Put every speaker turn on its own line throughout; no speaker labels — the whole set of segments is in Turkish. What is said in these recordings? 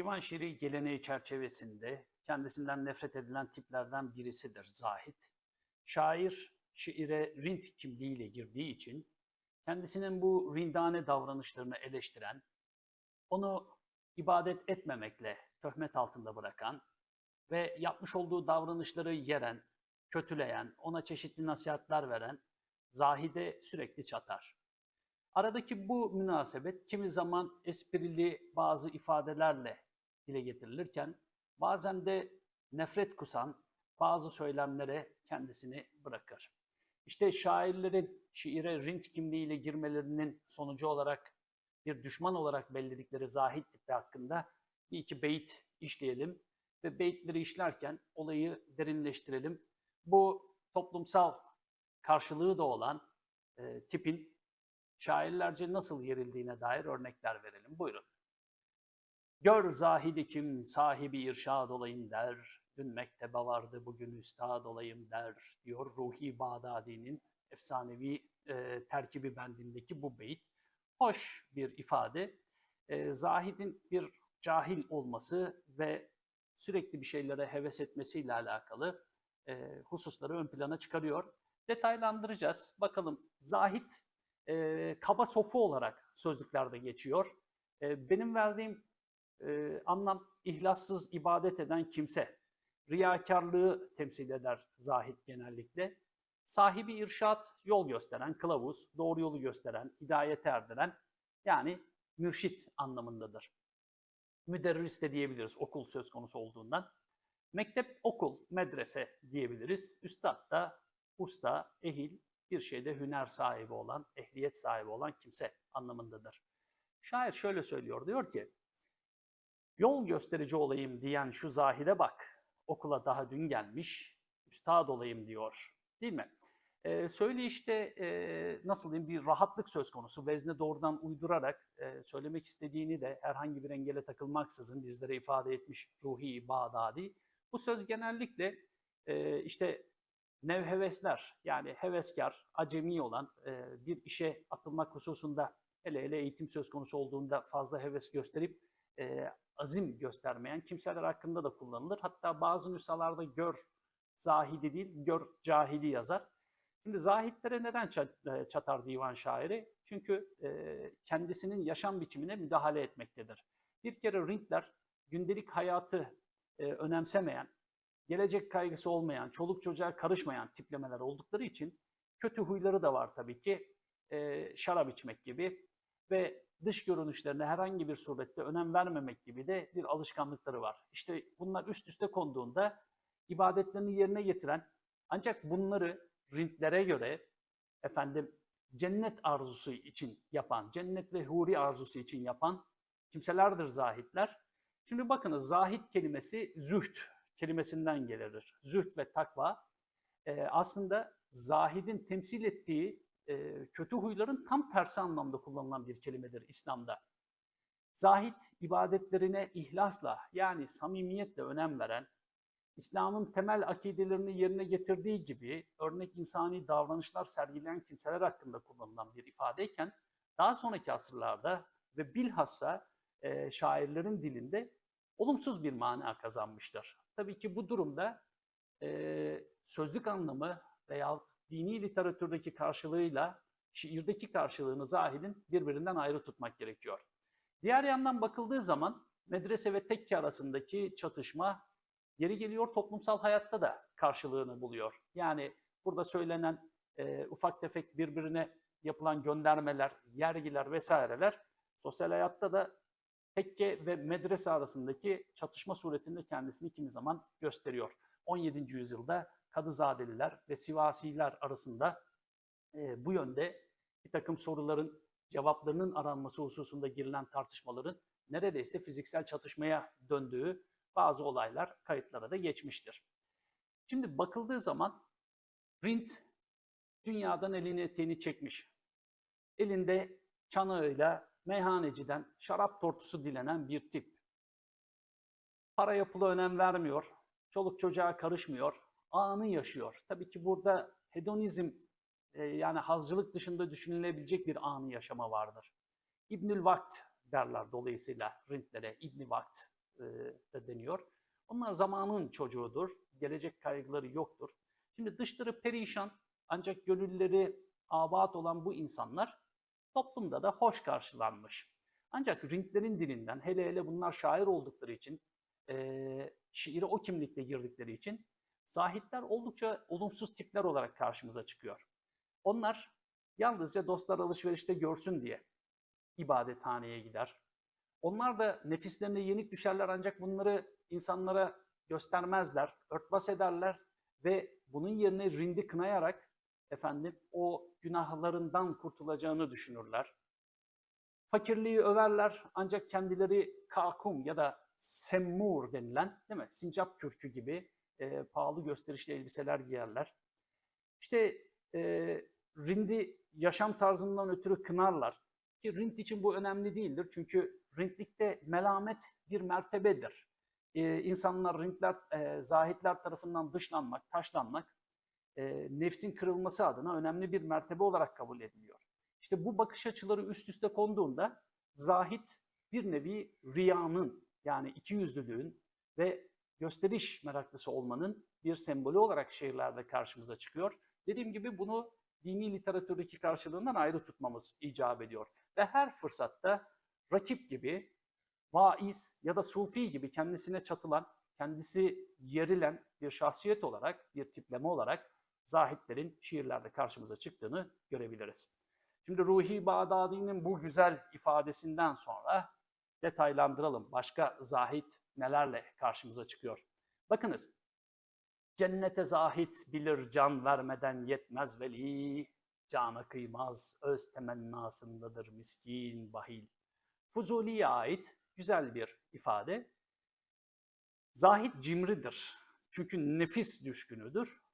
Divan şiiri geleneği çerçevesinde kendisinden nefret edilen tiplerden birisidir Zahid. Şair şiire rint kimliğiyle girdiği için kendisinin bu rindane davranışlarını eleştiren, onu ibadet etmemekle töhmet altında bırakan ve yapmış olduğu davranışları yeren, kötüleyen, ona çeşitli nasihatler veren Zahide sürekli çatar. Aradaki bu münasebet kimi zaman esprili bazı ifadelerle dile getirilirken bazen de nefret kusan bazı söylemlere kendisini bırakır. İşte şairlerin şiire rint kimliğiyle girmelerinin sonucu olarak bir düşman olarak belirledikleri zahid tipi hakkında bir iki beyit işleyelim ve beyitleri işlerken olayı derinleştirelim. Bu toplumsal karşılığı da olan e, tipin şairlerce nasıl yerildiğine dair örnekler verelim. Buyurun. Gör zahidi kim sahibi irşad olayım der, dün mektebe vardı bugün üstad olayım der, diyor Ruhi Bağdadi'nin efsanevi e, terkibi bendindeki bu beyit. Hoş bir ifade. E, zahidin bir cahil olması ve sürekli bir şeylere heves etmesiyle alakalı e, hususları ön plana çıkarıyor. Detaylandıracağız. Bakalım zahid e, kaba sofu olarak sözlüklerde geçiyor. E, benim verdiğim e, anlam ihlassız ibadet eden kimse. Riyakarlığı temsil eder zahid genellikle. Sahibi irşat, yol gösteren, kılavuz, doğru yolu gösteren, hidayete erdiren yani mürşit anlamındadır. Müderris de diyebiliriz okul söz konusu olduğundan. Mektep, okul, medrese diyebiliriz. Üstad da usta, ehil, bir şeyde hüner sahibi olan, ehliyet sahibi olan kimse anlamındadır. Şair şöyle söylüyor, diyor ki, yol gösterici olayım diyen şu zahide bak, okula daha dün gelmiş, üstad olayım diyor. Değil mi? Ee, söyleyişte e, nasıl diyeyim bir rahatlık söz konusu. Vezne doğrudan uydurarak e, söylemek istediğini de herhangi bir engele takılmaksızın bizlere ifade etmiş Ruhi Bağdadi. Bu söz genellikle e, işte nevhevesler yani heveskar, acemi olan e, bir işe atılmak hususunda hele hele eğitim söz konusu olduğunda fazla heves gösterip e, azim göstermeyen kimseler hakkında da kullanılır. Hatta bazı nüshalarda gör zahidi değil, gör cahili yazar. Şimdi zahitlere neden çatar divan şairi? Çünkü e, kendisinin yaşam biçimine müdahale etmektedir. Bir kere Rintler gündelik hayatı e, önemsemeyen, gelecek kaygısı olmayan, çoluk çocuğa karışmayan tiplemeler oldukları için kötü huyları da var tabii ki. E, şarap içmek gibi ve dış görünüşlerine herhangi bir surette önem vermemek gibi de bir alışkanlıkları var. İşte bunlar üst üste konduğunda ibadetlerini yerine getiren ancak bunları rintlere göre efendim cennet arzusu için yapan, cennet ve huri arzusu için yapan kimselerdir zahitler. Şimdi bakınız zahit kelimesi züht kelimesinden gelir. Züht ve takva e, aslında zahidin temsil ettiği e, kötü huyların tam tersi anlamda kullanılan bir kelimedir İslam'da. Zahid ibadetlerine ihlasla yani samimiyetle önem veren, İslam'ın temel akidelerini yerine getirdiği gibi örnek insani davranışlar sergileyen kimseler hakkında kullanılan bir ifadeyken daha sonraki asırlarda ve bilhassa e, şairlerin dilinde olumsuz bir mana kazanmıştır. Tabii ki bu durumda e, sözlük anlamı veya dini literatürdeki karşılığıyla şiirdeki karşılığını zahidin birbirinden ayrı tutmak gerekiyor. Diğer yandan bakıldığı zaman medrese ve tekke arasındaki çatışma Yeri geliyor toplumsal hayatta da karşılığını buluyor. Yani burada söylenen e, ufak tefek birbirine yapılan göndermeler, yergiler vesaireler sosyal hayatta da tekke ve medrese arasındaki çatışma suretinde kendisini kimi zaman gösteriyor. 17. yüzyılda Kadızadeliler ve Sivasiler arasında e, bu yönde bir takım soruların cevaplarının aranması hususunda girilen tartışmaların neredeyse fiziksel çatışmaya döndüğü bazı olaylar kayıtlara da geçmiştir. Şimdi bakıldığı zaman Rint dünyadan elini eteğini çekmiş. Elinde çanağıyla meyhaneciden şarap tortusu dilenen bir tip. Para yapılı önem vermiyor, çoluk çocuğa karışmıyor, anı yaşıyor. Tabii ki burada hedonizm e, yani hazcılık dışında düşünülebilecek bir anı yaşama vardır. İbnül Vakt derler dolayısıyla Rintlere, İbni Vakt e, da deniyor. Onlar zamanın çocuğudur. Gelecek kaygıları yoktur. Şimdi dışları perişan ancak gönülleri abat olan bu insanlar toplumda da hoş karşılanmış. Ancak Ringlerin dilinden hele hele bunlar şair oldukları için, e, şiire o kimlikle girdikleri için zahitler oldukça olumsuz tipler olarak karşımıza çıkıyor. Onlar yalnızca dostlar alışverişte görsün diye ibadethaneye gider. Onlar da nefislerine yenik düşerler ancak bunları insanlara göstermezler, örtbas ederler ve bunun yerine rindi kınayarak efendim o günahlarından kurtulacağını düşünürler. Fakirliği överler ancak kendileri kakum ya da semmur denilen değil mi? Sincap kürkü gibi e, pahalı gösterişli elbiseler giyerler. İşte e, rindi yaşam tarzından ötürü kınarlar. Ki rind için bu önemli değildir. Çünkü rindlikte melamet bir mertebedir. E, insanlar rindler, e, zahitler tarafından dışlanmak, taşlanmak e, nefsin kırılması adına önemli bir mertebe olarak kabul ediliyor. İşte bu bakış açıları üst üste konduğunda zahit bir nevi riyanın yani ikiyüzlülüğün ve gösteriş meraklısı olmanın bir sembolü olarak şiirlerde karşımıza çıkıyor. Dediğim gibi bunu dini literatürdeki karşılığından ayrı tutmamız icap ediyor. Ve her fırsatta rakip gibi, vaiz ya da sufi gibi kendisine çatılan, kendisi yerilen bir şahsiyet olarak, bir tipleme olarak zahitlerin şiirlerde karşımıza çıktığını görebiliriz. Şimdi Ruhi Bağdadi'nin bu güzel ifadesinden sonra detaylandıralım. Başka zahit nelerle karşımıza çıkıyor? Bakınız, cennete zahit bilir can vermeden yetmez veli, cana kıymaz öz temennasındadır miskin bahil. Fuzuli'ye ait güzel bir ifade. Zahit cimridir. Çünkü nefis düşkünüdür.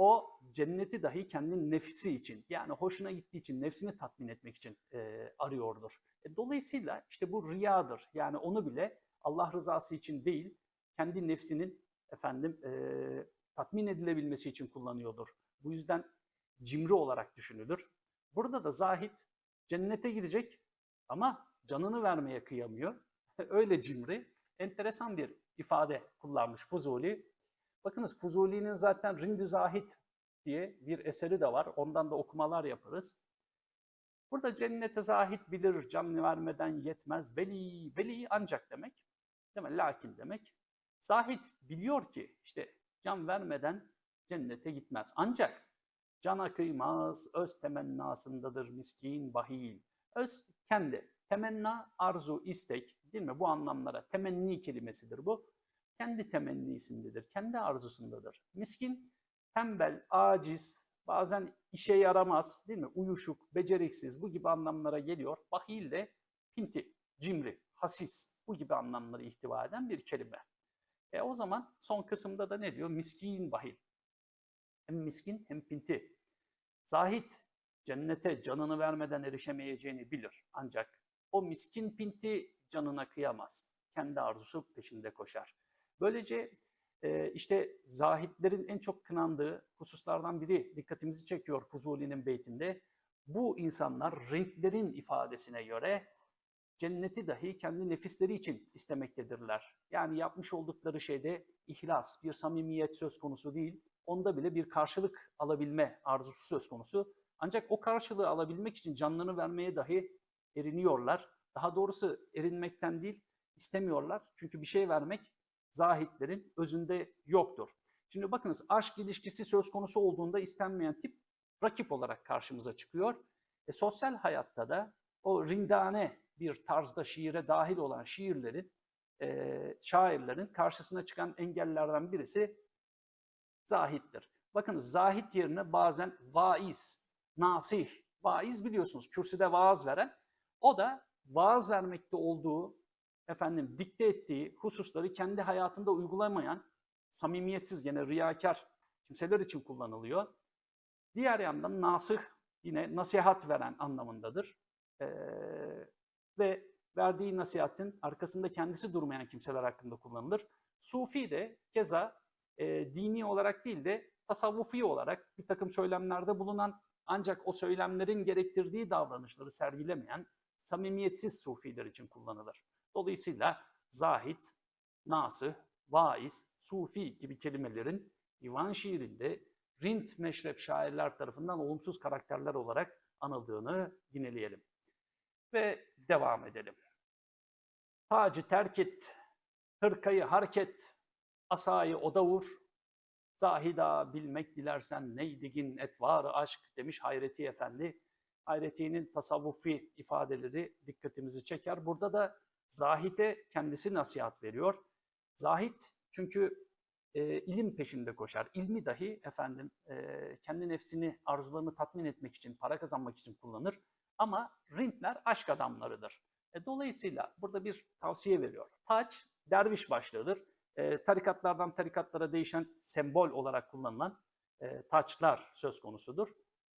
O cenneti dahi kendi nefsi için yani hoşuna gittiği için nefsini tatmin etmek için e, arıyordur. E, dolayısıyla işte bu riyadır. Yani onu bile Allah rızası için değil kendi nefsinin efendim e, tatmin edilebilmesi için kullanıyordur. Bu yüzden cimri olarak düşünülür. Burada da zahit cennete gidecek ama canını vermeye kıyamıyor. Öyle cimri. Enteresan bir ifade kullanmış Fuzuli. Bakınız Fuzuli'nin zaten Rindü Zahit diye bir eseri de var. Ondan da okumalar yaparız. Burada cennete zahit bilir, can vermeden yetmez. Veli, veli ancak demek. Değil mi? Lakin demek. Zahit biliyor ki işte can vermeden cennete gitmez. Ancak cana kıymaz, öz temennasındadır miskin bahil. Öz kendi, temenna, arzu, istek değil mi? Bu anlamlara temenni kelimesidir bu. Kendi temennisindedir, kendi arzusundadır. Miskin, tembel, aciz, bazen işe yaramaz değil mi? Uyuşuk, beceriksiz bu gibi anlamlara geliyor. Bahil de pinti, cimri, hasis bu gibi anlamları ihtiva eden bir kelime. E o zaman son kısımda da ne diyor? Miskin bahil. Hem miskin hem pinti. Zahit cennete canını vermeden erişemeyeceğini bilir. Ancak o miskin pinti canına kıyamaz. Kendi arzusu peşinde koşar. Böylece e, işte zahitlerin en çok kınandığı hususlardan biri dikkatimizi çekiyor Fuzuli'nin beytinde. Bu insanlar renklerin ifadesine göre cenneti dahi kendi nefisleri için istemektedirler. Yani yapmış oldukları şeyde ihlas, bir samimiyet söz konusu değil. Onda bile bir karşılık alabilme arzusu söz konusu. Ancak o karşılığı alabilmek için canlarını vermeye dahi eriniyorlar. Daha doğrusu erinmekten değil, istemiyorlar. Çünkü bir şey vermek zahitlerin özünde yoktur. Şimdi bakınız aşk ilişkisi söz konusu olduğunda istenmeyen tip rakip olarak karşımıza çıkıyor. E, sosyal hayatta da o rindane bir tarzda şiire dahil olan şiirlerin, e, şairlerin karşısına çıkan engellerden birisi zahittir. Bakınız zahit yerine bazen vaiz, nasih, vaiz biliyorsunuz kürsüde vaaz veren, o da vaaz vermekte olduğu, efendim dikte ettiği hususları kendi hayatında uygulamayan, samimiyetsiz gene riyakar kimseler için kullanılıyor. Diğer yandan nasih yine nasihat veren anlamındadır. Ee, ve verdiği nasihatin arkasında kendisi durmayan kimseler hakkında kullanılır. Sufi de keza e, dini olarak değil de tasavvufi olarak bir takım söylemlerde bulunan ancak o söylemlerin gerektirdiği davranışları sergilemeyen samimiyetsiz sufiler için kullanılır. Dolayısıyla zahit nasih, vaiz, sufi gibi kelimelerin divan şiirinde rint meşrep şairler tarafından olumsuz karakterler olarak anıldığını yineleyelim. Ve devam edelim. Tacı terk et, hırkayı hareket, asayı oda vur, zahida bilmek dilersen neydigin etvarı aşk demiş Hayreti Efendi. Hayreti'nin tasavvufi ifadeleri dikkatimizi çeker. Burada da zahite kendisi nasihat veriyor. Zahit çünkü e, ilim peşinde koşar. İlmi dahi efendim e, kendi nefsini, arzularını tatmin etmek için, para kazanmak için kullanır. Ama rintler aşk adamlarıdır. E, dolayısıyla burada bir tavsiye veriyor. Taç derviş başlığıdır. E, tarikatlardan tarikatlara değişen sembol olarak kullanılan e, taçlar söz konusudur.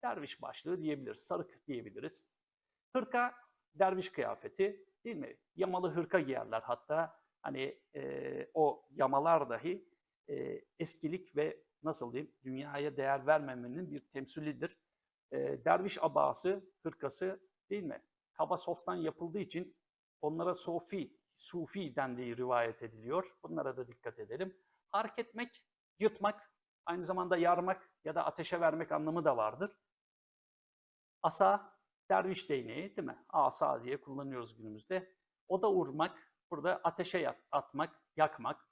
Derviş başlığı diyebiliriz, sarık diyebiliriz. Hırka derviş kıyafeti değil mi? Yamalı hırka giyerler hatta hani e, o yamalar dahi e, eskilik ve nasıl diyeyim dünyaya değer vermemenin bir temsilidir. E, derviş abası, hırkası değil mi? Kaba softan yapıldığı için onlara sofi, sufi dendiği rivayet ediliyor. Bunlara da dikkat edelim. Hark etmek, yırtmak, aynı zamanda yarmak ya da ateşe vermek anlamı da vardır. Asa, derviş değneği değil mi? Asa diye kullanıyoruz günümüzde. O da vurmak, burada ateşe atmak, yakmak.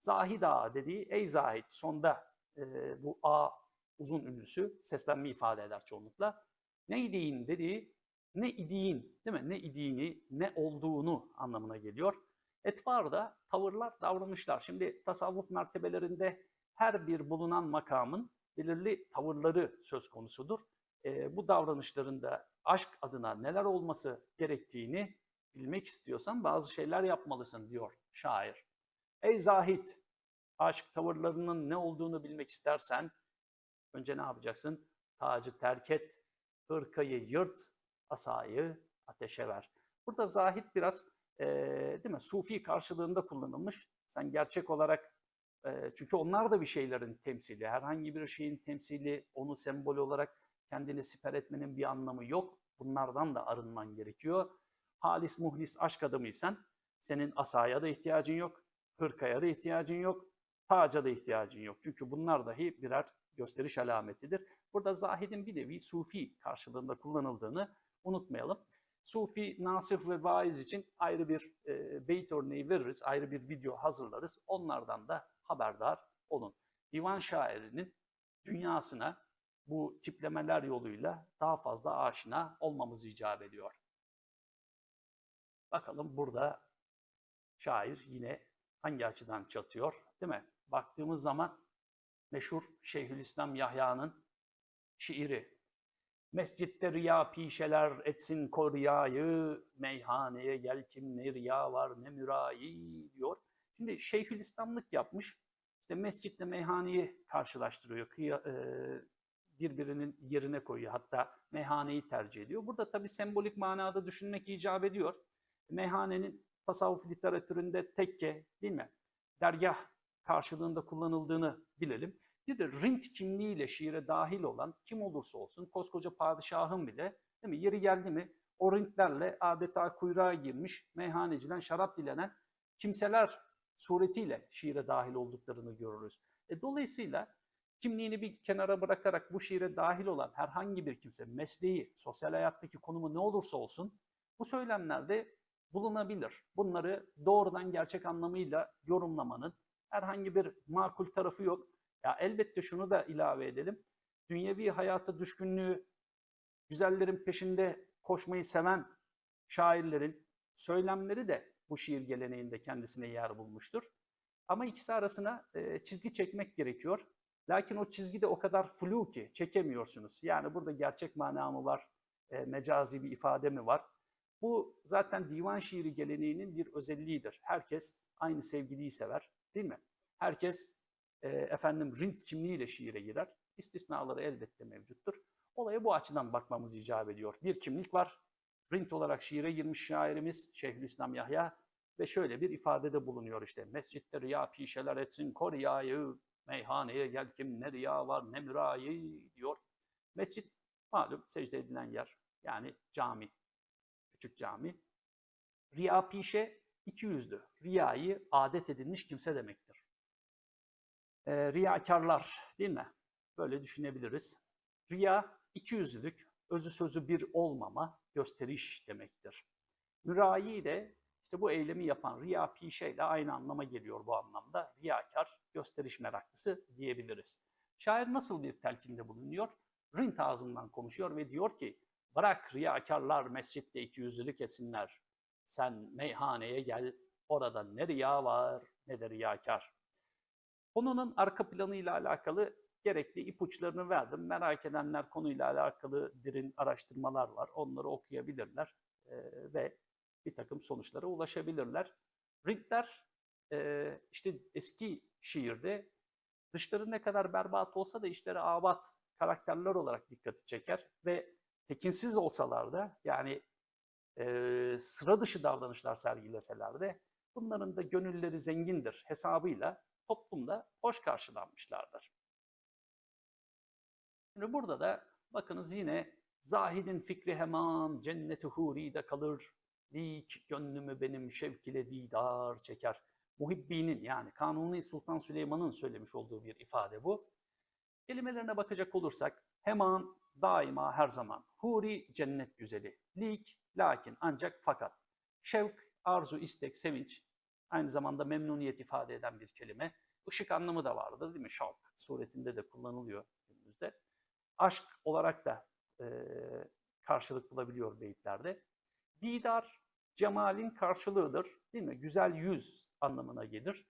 Zahid ağa dediği ey zahid sonda e, bu a uzun ünlüsü seslenme ifade eder çoğunlukla. Ne idiğin dediği ne idiğin değil mi? Ne idiğini, ne olduğunu anlamına geliyor. Etvar da tavırlar, davranışlar. Şimdi tasavvuf mertebelerinde her bir bulunan makamın belirli tavırları söz konusudur. E, bu davranışlarında aşk adına neler olması gerektiğini bilmek istiyorsan bazı şeyler yapmalısın diyor şair. Ey zahit, aşk tavırlarının ne olduğunu bilmek istersen önce ne yapacaksın? Tacı terk et, hırkayı yırt, asayı ateşe ver. Burada zahit biraz e, değil mi? Sufi karşılığında kullanılmış. Sen gerçek olarak e, çünkü onlar da bir şeylerin temsili. Herhangi bir şeyin temsili, onu sembol olarak kendini siper etmenin bir anlamı yok. Bunlardan da arınman gerekiyor. Halis muhlis aşk adamıysan senin asaya da ihtiyacın yok, hırkaya da ihtiyacın yok, taca da ihtiyacın yok. Çünkü bunlar dahi birer gösteriş alametidir. Burada zahidin bir nevi sufi karşılığında kullanıldığını unutmayalım. Sufi, nasih ve vaiz için ayrı bir e, beyt örneği veririz, ayrı bir video hazırlarız. Onlardan da haberdar olun. Divan şairinin dünyasına bu tiplemeler yoluyla daha fazla aşina olmamız icap ediyor. Bakalım burada şair yine hangi açıdan çatıyor değil mi? Baktığımız zaman meşhur Şeyhülislam Yahya'nın şiiri. Mescitte riya pişeler etsin koriyayı, meyhaneye gel kim ne riya var ne mürayi diyor. Şimdi Şeyhülislamlık yapmış. İşte mescitle meyhaneyi karşılaştırıyor. Birbirinin yerine koyuyor. Hatta meyhaneyi tercih ediyor. Burada tabii sembolik manada düşünmek icap ediyor meyhanenin tasavvuf literatüründe tekke değil mi? Dergah karşılığında kullanıldığını bilelim. Bir de rint kimliğiyle şiire dahil olan kim olursa olsun koskoca padişahın bile değil mi? Yeri geldi mi o rintlerle adeta kuyruğa girmiş meyhaneciden şarap dilenen kimseler suretiyle şiire dahil olduklarını görürüz. E, dolayısıyla kimliğini bir kenara bırakarak bu şiire dahil olan herhangi bir kimse, mesleği, sosyal hayattaki konumu ne olursa olsun bu söylemlerde bulunabilir. Bunları doğrudan gerçek anlamıyla yorumlamanın herhangi bir makul tarafı yok. Ya elbette şunu da ilave edelim. Dünyevi hayata düşkünlüğü, güzellerin peşinde koşmayı seven şairlerin söylemleri de bu şiir geleneğinde kendisine yer bulmuştur. Ama ikisi arasına çizgi çekmek gerekiyor. Lakin o çizgi de o kadar flu ki çekemiyorsunuz. Yani burada gerçek mana mı var, e, mecazi bir ifade mi var? Bu zaten divan şiiri geleneğinin bir özelliğidir. Herkes aynı sevgiliyi sever değil mi? Herkes e, efendim rint kimliğiyle şiire girer. İstisnaları elbette mevcuttur. Olaya bu açıdan bakmamız icap ediyor. Bir kimlik var. Rint olarak şiire girmiş şairimiz Şeyhülislam Yahya ve şöyle bir ifadede bulunuyor işte. Mescitte riya pişeler etsin koriyayı, meyhaneye gel kim ne riya var ne mürayı diyor. Mescit malum secde edilen yer yani cami küçük cami. Riya pişe iki yüzlü, riyayı adet edilmiş kimse demektir. E, riyakarlar değil mi? Böyle düşünebiliriz. Riya, iki yüzlülük, özü sözü bir olmama, gösteriş demektir. Mürayi de işte bu eylemi yapan riya pişeyle aynı anlama geliyor bu anlamda. Riyakar, gösteriş meraklısı diyebiliriz. Şair nasıl bir telkinde bulunuyor? Rint ağzından konuşuyor ve diyor ki bırak riyakarlar mescitte iki yüzlülük etsinler. Sen meyhaneye gel, orada ne riya var ne de riyakar. Konunun arka planıyla alakalı gerekli ipuçlarını verdim. Merak edenler konuyla alakalı derin araştırmalar var. Onları okuyabilirler ve bir takım sonuçlara ulaşabilirler. Rintler e, işte eski şiirde dışları ne kadar berbat olsa da işleri abat karakterler olarak dikkati çeker ve tekinsiz olsalar da yani e, sıra dışı davranışlar sergileseler de bunların da gönülleri zengindir hesabıyla toplumda hoş karşılanmışlardır. Şimdi burada da bakınız yine zahidin fikri hemen cenneti huri'de kalır. Lik gönlümü benim şevk ile didar çeker. Muhibbinin yani Kanuni Sultan Süleyman'ın söylemiş olduğu bir ifade bu. Kelimelerine bakacak olursak hemen, daima, her zaman. Huri cennet güzeli. Lik, lakin, ancak, fakat. Şevk, arzu, istek, sevinç. Aynı zamanda memnuniyet ifade eden bir kelime. Işık anlamı da vardır değil mi? Şalk suretinde de kullanılıyor günümüzde. Aşk olarak da e, karşılık bulabiliyor beyitlerde. Didar, cemalin karşılığıdır değil mi? Güzel yüz anlamına gelir.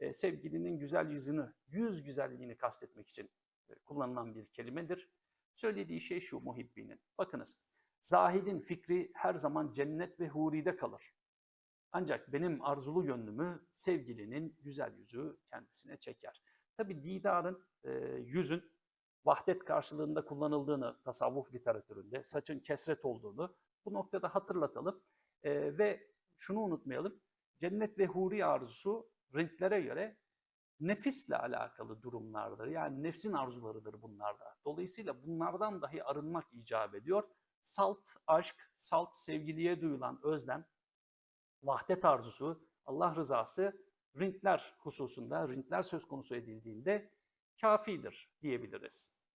E, sevgilinin güzel yüzünü, yüz güzelliğini kastetmek için e, kullanılan bir kelimedir. Söylediği şey şu muhibbinin. Bakınız, zahidin fikri her zaman cennet ve huride kalır. Ancak benim arzulu gönlümü sevgilinin güzel yüzü kendisine çeker. Tabi didarın, e, yüzün vahdet karşılığında kullanıldığını tasavvuf literatüründe, saçın kesret olduğunu bu noktada hatırlatalım. E, ve şunu unutmayalım, cennet ve huri arzusu renklere göre nefisle alakalı durumlardır. Yani nefsin arzularıdır bunlarda. Dolayısıyla bunlardan dahi arınmak icap ediyor. Salt aşk, salt sevgiliye duyulan özlem, vahdet arzusu, Allah rızası renkler hususunda, renkler söz konusu edildiğinde kafidir diyebiliriz.